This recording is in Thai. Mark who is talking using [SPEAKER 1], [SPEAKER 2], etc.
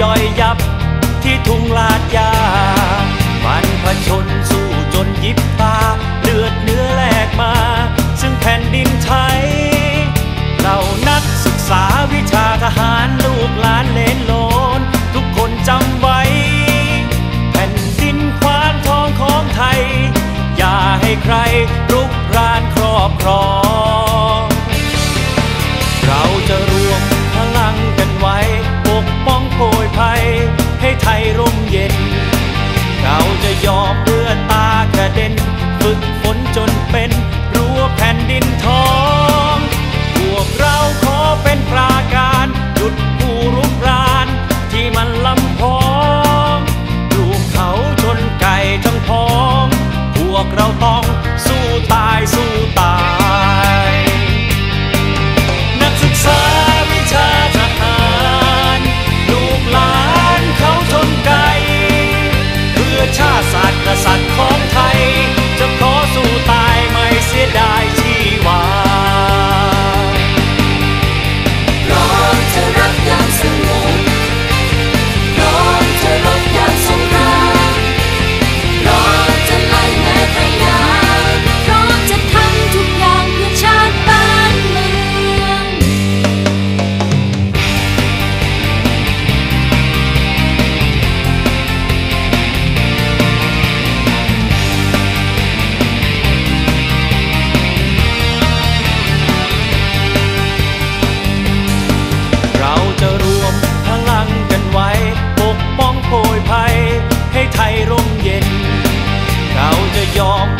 [SPEAKER 1] ย่อยยับที่ทุ่งลาดยา มันผชนสู้จนยิบตา เลือดเนื้อแลกมา ซึ่งแผ่นดินไทยเรานักศึกษาวิชาทหารลูกหลานเลนโลน ทุกคนจำไว้ แผ่นดินควานทองของไทย อย่าให้ใครรุกรานครอบครอง ไทยร่มเย็น เราจะยอมเพื่อตากระเด็น ฝึกฝนจนเป็นรั้วแผ่นดินทอง ไทยร่มเย็น เราจะยอม